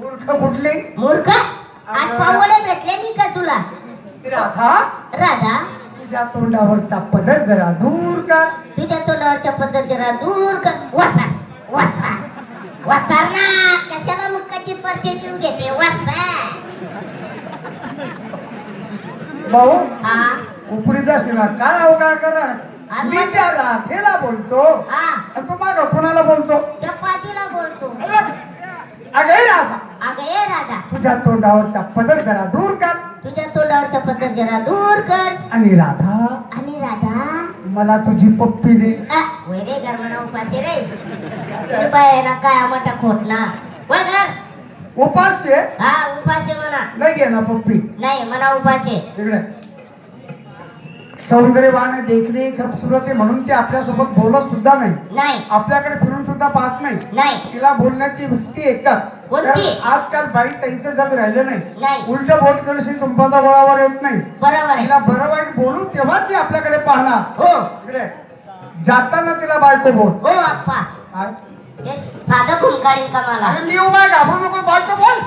मूर्ख कुठले? मूर्ख? आज पावले भेटले मी का तुला? राधा? राधा. तुझ्या तोंडावरचा पदर जरा दूर कर. तुझ्या तोंडावरच्या पद्धत जरा दूर कर. वसा वसा वसार ना. कशाला मुक्काची परचे देऊन घेते? वसा भाऊ हा. उपरीचा शिना काय अवघा करा आणि मी? त्या राधेला बोलतो. हा. तू माग कुणाला बोलतो. त्या पाटीला बोलतो. अगे राधा. अगं ये राधा. तुझ्या तोंडावरचा पदर जरा दूर कर. तुझ्या तोंडावरच्या पद्धत जरा दूर कर. आणि राधा आणि राधा. मला तुझी पप्पी दे. आ, वय रे गरमणा उपाशी रे. तुझी बाय ना काय खोटला. वय घर उपास्य हा उपाशी म्हणा. नाही घे ना पप्पी. नाही म्हणा उपाशी. तिकडे सौंदर्यवान आहे, देखणे खूबसूरत आहे म्हणून ती आपल्यासोबत बोलत सुद्धा नाही. नाही. आपल्याकडे फिरून सुद्धा पाहत नाही. नाही. तिला बोलण्याची वृत्ती एकच. कोणती? आजकाल बाई ताईचं जग राहिलं नाही. उलट बोट केल्याशी तुंबाचा गोळावर येत नाही. बरोबर तिला बरं वाईट बोलू तेव्हा ती आपल्याकडे पाहणार. हो. इकडे. जाताना तिला बायको बोल. हो आप्पा. साधं का मला? मी उभा आहे, घाबरू नको बायको बोल.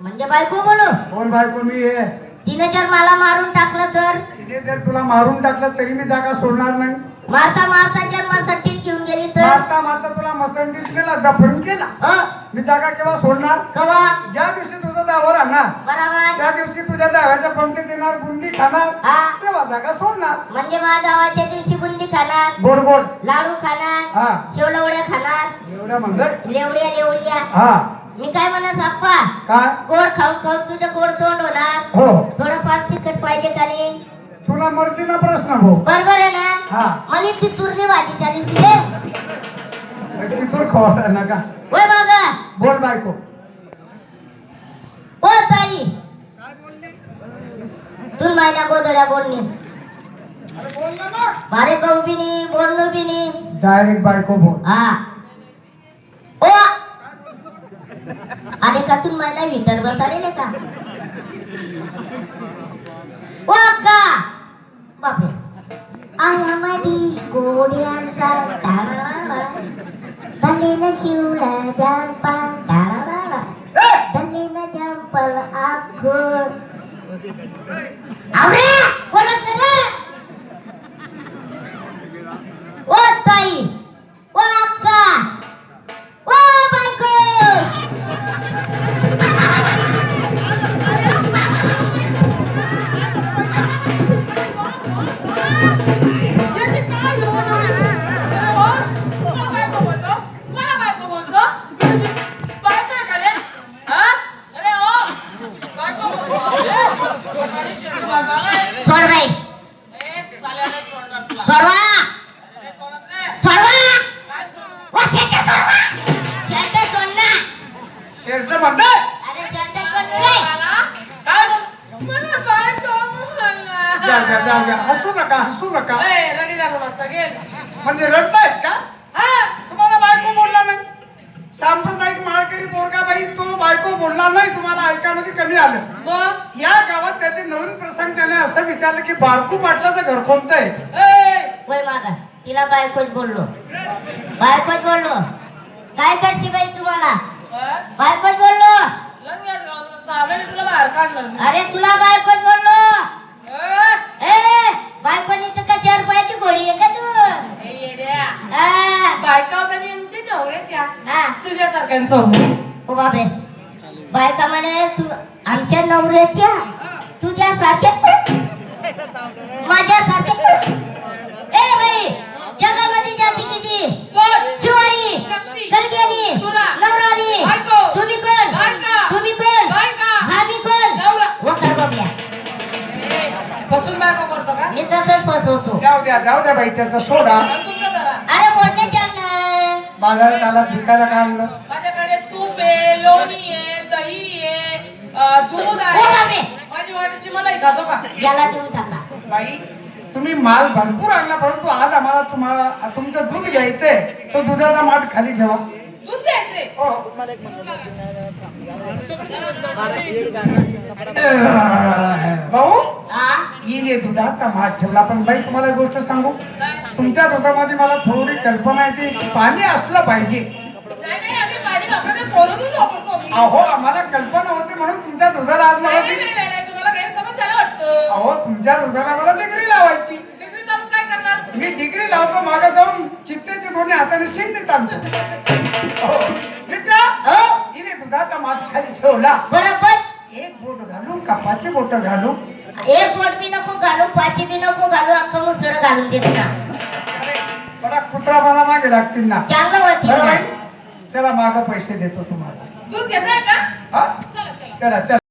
म्हणजे बायको बोलू? बोल बायको मी आहे तिने जर मला मारून टाकलं तर? तिने जर तुला मारून टाकलं तरी मी जागा सोडणार नाही. मारता मारता जर घेऊन गेली तर? मारता मारता तुला मसंडीत केला दफन केला. हो. मी जागा केव्हा सोडणार? कवा? ज्या दिवशी तुझं दावर आणणार बरोबर. त्या दिवशी तुझ्या दाव्याच्या पंक्तीत येणार बुंदी खाणार हा. तेव्हा जागा सोडणार. म्हणजे माझ्या गावाच्या दिवशी बुंदी खाणार गोड गोड. लाडू खाणार हा. शेवलवड्या खाणार. एवढ्या म्हणलं लेवड्या लेवड्या हा. मी काय म्हणत आप्पा? काय? गोड खाऊन खाऊन तुझं गोड तोंड होणार. हो. थोडंफार तिखट पाहिजे का नाही तुला मर्जीना प्रश्न भाऊ. बरोबर आहे ना? हा. म्हणे ती तुरली भाजी चालेल तुझे तिथून खवा नका होय बघा बोल बायको. ओ ताई. तू माझ्या गोदड्या बोलणी. भारे कहू बी नाही बोलणं बी नाही डायरेक्ट बायको बोल. हा. ओ. आले का तू मला विटर बसाले का? ओ अक्का. बापरे. आया मधी गोड्यांचा डाळा दल्लीनं शिवला जंपा আমি हसू नका हसू नका. ए, रडी लागू नका. म्हणजे रडतायत का? हा, तुम्हाला बायको बोलला नाही? सांप्रदायिक माळकरी पोरगा बाई तो बायको बोलला नाही तुम्हाला ऐकामध्ये कमी आलं. मग? या गावात त्याचे नवीन प्रसंग त्याने असं विचारलं की बारकू पाटलाचं घर कोणतं आहे? ए, वय मागा. तिला बायकोच बोललो. बायकोच बोललो. काय करशी बाई तुम्हाला? बायकोच बोललो. लग्न झालं, सावलीने तुला बाहेर काढलं. अरे तुला बायकोच बोललो ए, ए बायकोनी तर का चार पायाची गोळी आहे का तू ए, येड्या. आ, बायका होत्या मी म्हणते नवऱ्याच्या हा. तुझ्यासारख्यांचं ओ बापरे बायका म्हणे तू आमच्या नवऱ्याच्या तुझ्या सारख्या माझ्या सारख्या ए बाई जगामध्ये जाती किती? कोण? शिवानी शक्ती. कलग्यानी सुरा. नवरानी. तुम्ही कोण. तुम्ही कोण. हा मी कोण? नवरा. वखर बबल्या. ए, बसून बायको करतो का? मी तसंच फसवतो. जाऊ द्या जाऊ द्या बाई त्याचं सोडा. अरे बोलण्याच्या ना बाजारात आला विकायला काय आणलं? आहे लोणी आहे दही आहे. दूध आहे माझी वाटीची मलाई खातो का? याला देऊन टाका बाई तुम्ही माल भरपूर आणला परंतु आज आम्हाला तुम्हाला तुमचं दूध घ्यायचंय. तो दुधाचा माठ खाली ठेवा. दूध घ्यायचे हो. भाऊ हिने दुधाचा माठ ठेवला. पण बाई तुम्हाला एक गोष्ट सांगू? तुमच्या दुधामध्ये मला थोडी कल्पना येते पाणी असलं पाहिजे. अहो आम्हाला कल्पना होती म्हणून तुमच्या दुधाला आज मला नाही डिग- नाही नाही नाही, तुम्हाला गैरसमज झाला वाटतं. अहो तुमच्या दुधाला मला डिग्री लावायची. डिग्री काय करणार? मी डिग्री लावतो मागे जाऊन चित्तेचे दोन्ही हाताने शिंदे ताणतो हो. मित्र हो? हिने दुधाचा माठ खाली ठेवला. बरोबर. एक बोट घालू का पाचशे बोट घालू एक बोट बी नको घालू पाची बी नको घालू अख्खं मुसळ घालून देत ना. बडा कुत्रा मला मागे लागतील ना. चांगलं वाटलं ना चला माग पैसे देतो तुम्हाला. दूध घेताय का? हा? चला चला. चला चला.